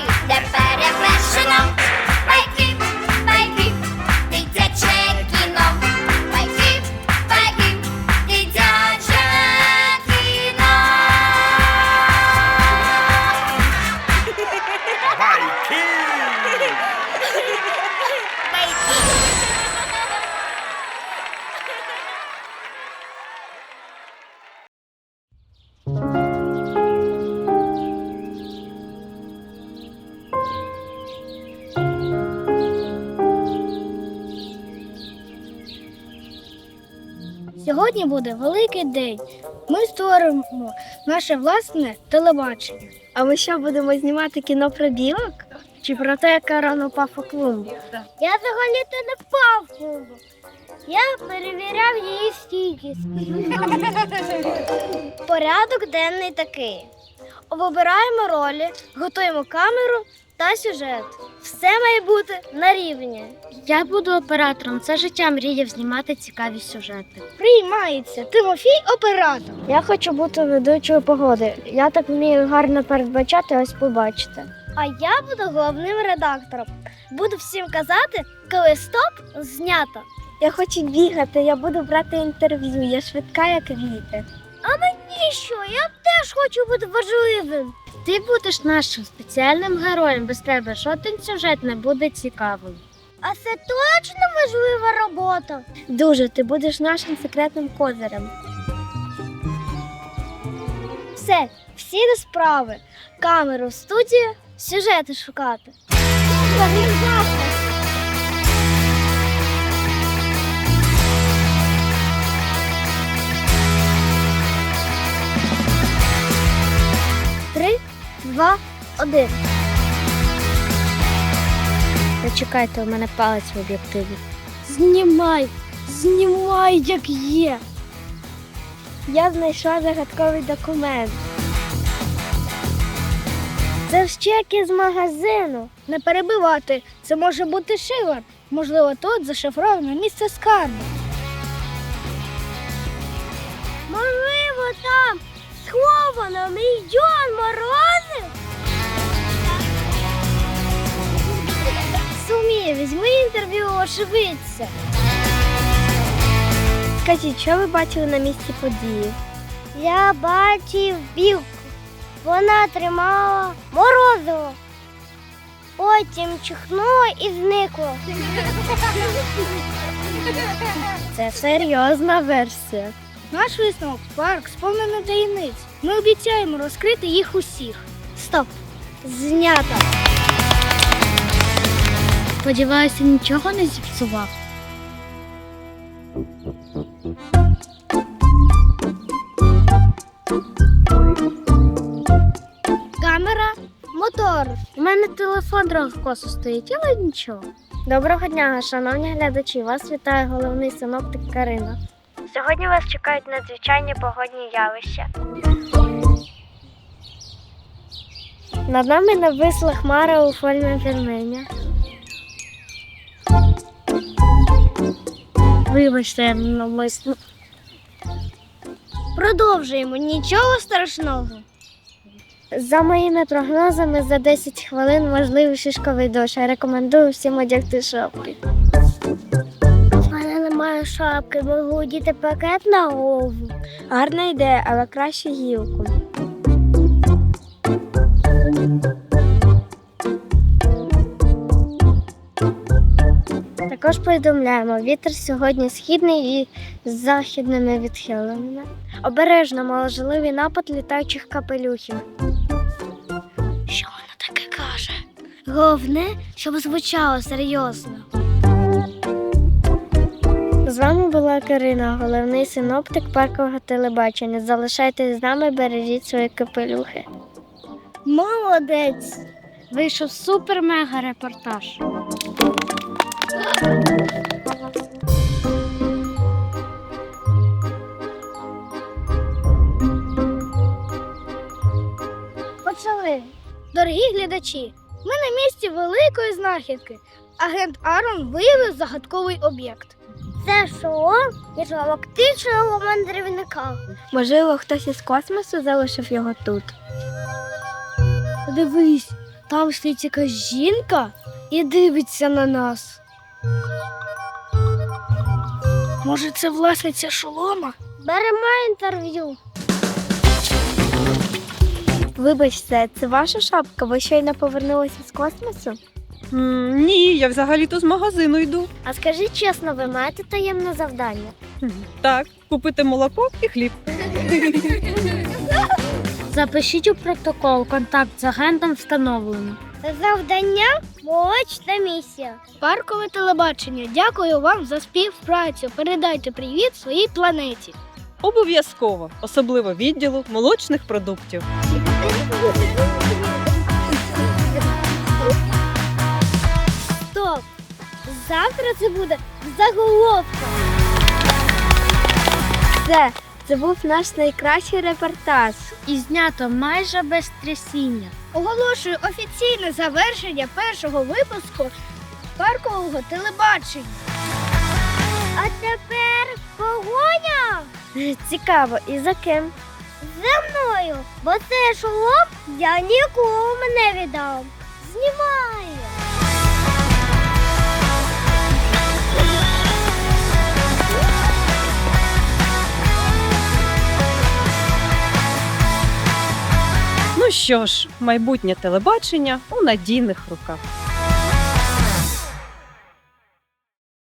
that Сьогодні буде великий день. Ми створимо наше власне телебачення. А ми що будемо знімати кіно про білок? Чи про те, яка рано впав у клумбу? Я взагалі-то не впав клумбу. Я перевіряв її стійкість. Порядок денний такий. Вибираємо ролі, готуємо камеру та сюжет. Все має бути на рівні. Я буду оператором. Це життя мріяв знімати цікаві сюжети. Приймається. Тимофій оператор. Я хочу бути ведучою погоди. Я так вмію гарно передбачати, ось побачите. А я буду головним редактором. Буду всім казати, коли стоп знято. Я хочу бігати, я буду брати інтерв'ю. Я швидка, як вітер. А мені що? Я теж хочу бути важливим. Ти будеш нашим спеціальним героєм. Без тебе жоден сюжет не буде цікавим. А це точно важлива робота. Дуже, ти будеш нашим секретним козирем. Все, всі до справи. Камеру в студії, сюжети шукати. Два, один. Почекайте, у мене палець в об'єктиві. Знімай, знімай, як є. Я знайшла загадковий документ. Це ж чеки з магазину. Не перебивати. Це може бути шивар. Можливо, тут зашифроване місце скарбу. Можливо, там сховано мільйон морозив. Сумія, візьми інтерв'ю у очевидця. Скажіть, що ви бачили на місці події? Я бачив білку. Вона тримала морозиво. Потім чихнула і зникла. Це серйозна версія. Наш висновок парк сповнений таємниць. Ми обіцяємо розкрити їх усіх. Стоп! Знято. Сподіваюся, нічого не зіпсував. Камера, мотор. У мене телефон трохи косо стоїть, але нічого. Доброго дня, шановні глядачі. Вас вітає головний синоптик Карина. Сьогодні вас чекають надзвичайні погодні явища. Над нами нависла хмара у формі пельменя. Вибачте, я навмисно. Продовжуємо, нічого страшного. За моїми прогнозами, за 10 хвилин можливий шишковий дощ. Я рекомендую всім одягти шапки. У мене немає шапки, можу одіти пакет на голову. Гарна ідея, але краще гілку. Також повідомляємо, вітер сьогодні східний і з західними відхиленнями. Обережно можливий напад літаючих капелюхів. Що вона таке каже? Головне, щоб звучало серйозно. З вами була Карина, головний синоптик паркового телебачення. Залишайтесь з нами, бережіть свої капелюхи. Молодець! Вийшов супер-мега репортаж. Почали. Дорогі глядачі, ми на місці великої знахідки. Агент Арон виявив загадковий об'єкт. Це шолом від галактичного мандрівника. Можливо, хтось із космосу залишив його тут. Дивись, там стоїть якась жінка і дивиться на нас. Може, це власниця шолома? Беремо інтерв'ю. Вибачте, це ваша шапка? Ви щойно повернулися з космосу? М, Ні, я взагалі-то з магазину йду. А скажіть чесно, ви маєте таємне завдання? Так, купити молоко і хліб. Запишіть у протокол, контакт з агентом встановлено. Завдання молочна місія. Паркове телебачення. Дякую вам за співпрацю. Передайте привіт своїй планеті. Обов'язково, особливо відділу молочних продуктів. Стоп! Завтра це буде заголовка. Це, це був наш найкращий репортаж. І знято майже без трясіння. Оголошую офіційне завершення першого випуску паркового телебачення. А тепер погоня. Цікаво, і за ким? За мною, бо це шолом я нікому не віддам. Знімаю. Що ж, майбутнє телебачення у надійних руках.